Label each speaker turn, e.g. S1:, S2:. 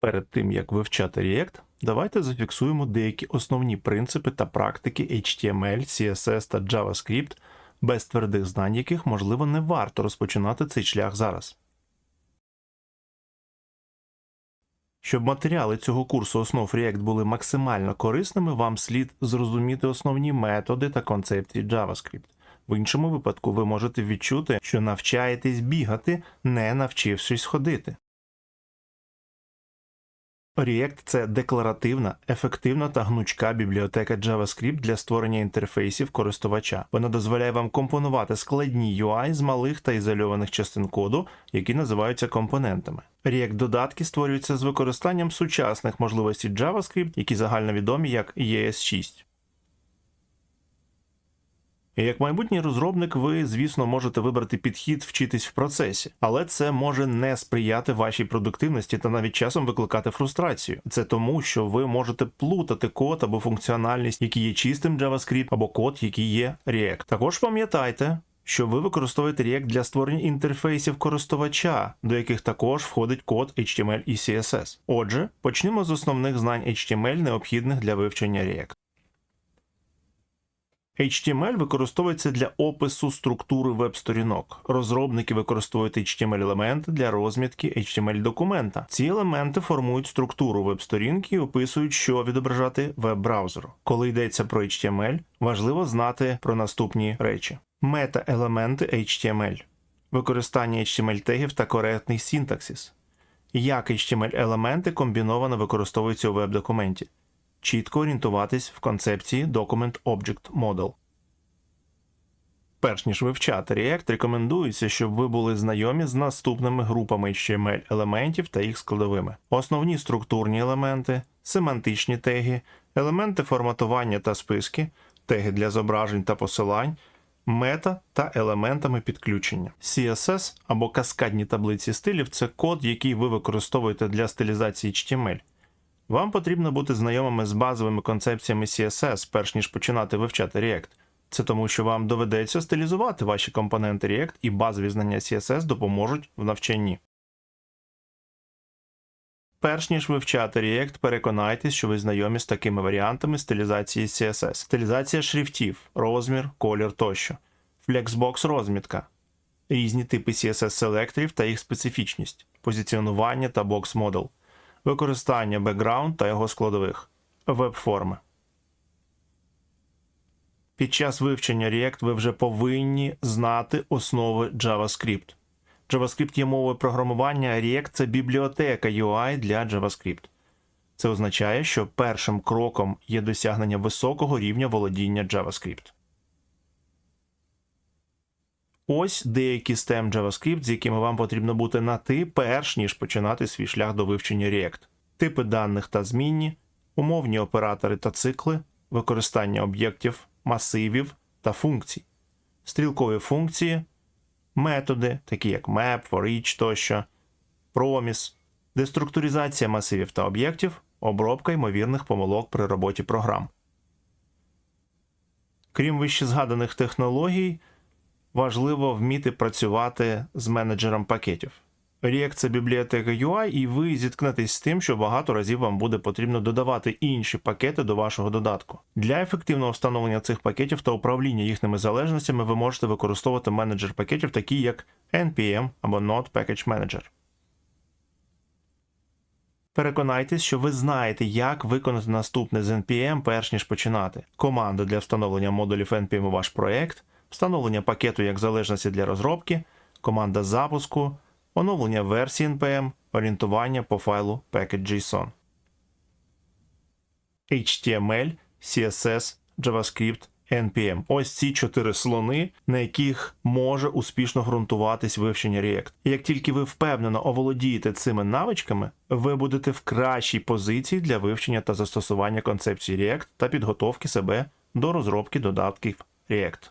S1: Перед тим як вивчати React, давайте зафіксуємо деякі основні принципи та практики HTML, CSS та JavaScript, без твердих знань яких, можливо, не варто розпочинати цей шлях зараз. Щоб матеріали цього курсу основ React були максимально корисними, вам слід зрозуміти основні методи та концепції JavaScript. В іншому випадку ви можете відчути, що навчаєтесь бігати, не навчившись ходити. React – це декларативна, ефективна та гнучка бібліотека JavaScript для створення інтерфейсів користувача. Вона дозволяє вам компонувати складні UI з малих та ізольованих частин коду, які називаються компонентами. React-додатки створюються з використанням сучасних можливостей JavaScript, які загальновідомі як ES6. Як майбутній розробник, ви, звісно, можете вибрати підхід вчитись в процесі, але це може не сприяти вашій продуктивності та навіть часом викликати фрустрацію. Це тому, що ви можете плутати код або функціональність, які є чистим JavaScript, або код, який є React. Також пам'ятайте. Що ви використовуєте React для створення інтерфейсів користувача, до яких також входить код HTML і CSS. Отже, почнемо з основних знань HTML, необхідних для вивчення React. HTML використовується для опису структури веб-сторінок. Розробники використовують HTML-елементи для розмітки HTML-документа. Ці елементи формують структуру веб-сторінки і описують, що відображати веб-браузеру. Коли йдеться про HTML, важливо знати про наступні речі: мета-елементи HTML, використання HTML-тегів та коректний синтаксис. Як HTML-елементи комбіновано використовуються у веб-документі чітко орієнтуватись в концепції Document Object Model. Перш ніж вивчати React, рекомендується, щоб ви були знайомі з наступними групами HTML елементів та їх складовими: основні структурні елементи, семантичні теги, елементи форматування та списки, теги для зображень та посилань, мета та елементами підключення. CSS або каскадні таблиці стилів це код, який ви використовуєте для стилізації HTML. Вам потрібно бути знайомими з базовими концепціями CSS, перш ніж починати вивчати React. Це тому, що вам доведеться стилізувати ваші компоненти React і базові знання CSS допоможуть в навчанні. Перш ніж вивчати React, переконайтесь, що ви знайомі з такими варіантами стилізації CSS. Стилізація шрифтів, розмір, колір тощо, Flexbox розмітка, різні типи CSS-селекторів та їх специфічність, позиціонування та бокс-модел використання бекграунд та його складових, веб-форми. Під час вивчення React ви вже повинні знати основи JavaScript. JavaScript є мовою програмування, а React це бібліотека UI для JavaScript. Це означає, що першим кроком є досягнення високого рівня володіння JavaScript. Ось деякі STEM JavaScript, з якими вам потрібно бути на ти, перш ніж починати свій шлях до вивчення React. Типи даних та змінні, умовні оператори та цикли, використання об'єктів, масивів та функцій, стрілкові функції, методи, такі як map, for тощо, promise, деструктуризація масивів та об'єктів, обробка ймовірних помилок при роботі програм. Крім вище згаданих технологій важливо вміти працювати з менеджером пакетів. React – це бібліотека UI, і ви зіткнетесь з тим, що багато разів вам буде потрібно додавати інші пакети до вашого додатку. Для ефективного встановлення цих пакетів та управління їхніми залежностями ви можете використовувати менеджер пакетів, такі як NPM або Node Package Manager. Переконайтесь, що ви знаєте, як виконати наступне з NPM, перш ніж починати. Команда для встановлення модулів NPM у ваш проект – встановлення пакету як залежності для розробки, команда запуску, оновлення версії NPM, орієнтування по файлу package.json. HTML, CSS, JavaScript, NPM. Ось ці чотири слони, на яких може успішно ґрунтуватись вивчення React. І як тільки ви впевнено оволодієте цими навичками, ви будете в кращій позиції для вивчення та застосування концепції React та підготовки себе до розробки додатків React.